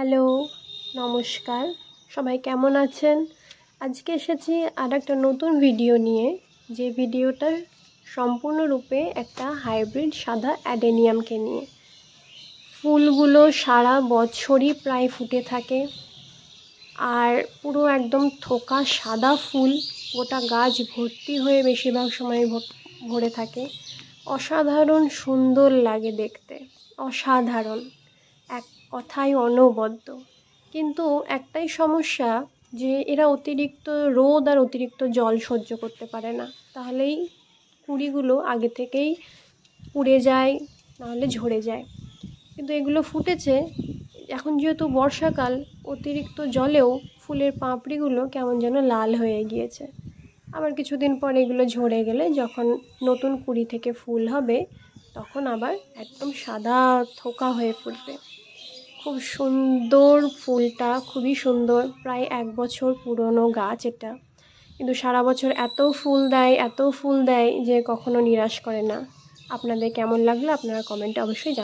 Hello, নমস্কার। সবাই কেমন আছেন? আজকে এসেছি আর একটা নতুন ভিডিও নিয়ে, যে ভিডিওটার সম্পূর্ণরূপে একটা হাইব্রিড সাদা অ্যাডেনিয়ামকে নিয়ে। ফুলগুলো সারা বছরই প্রায় ফুটে থাকে, আর পুরো একদম থোকা সাদা ফুল, গোটা গাছ ভর্তি হয়ে বেশিরভাগ সময় ভরে থাকে। অসাধারণ সুন্দর লাগে দেখতে, অসাধারণ। এক কথায় অনবদ্য। কিন্তু একটাই সমস্যা যে এরা অতিরিক্ত রোদ আর অতিরিক্ত জল সহ্য করতে পারে না। তাহলেই কুঁড়িগুলো আগে থেকেই পুড়ে যায়, নাহলে ঝরে যায়। কিন্তু এগুলো ফুটেছে। এখন যেহেতু বর্ষাকাল, অতিরিক্ত জলেও ফুলের পাঁপড়িগুলো কেমন যেন লাল হয়ে গিয়েছে। আবার কিছুদিন পর এগুলো ঝরে গেলে যখন নতুন কুঁড়ি থেকে ফুল হবে তখন আবার একদম সাদা থোকা হয়ে ফুটবে। খুব সুন্দর ফুলটা, খুবই সুন্দর। প্রায় এক বছর পুরনো গাছ এটা। কিন্তু সারা বছর এত ফুল দেয়, এত ফুল দেয় যে কখনো নিরাশ করে না। আপনাদের কেমন লাগল আপনারা কমেন্টে অবশ্যই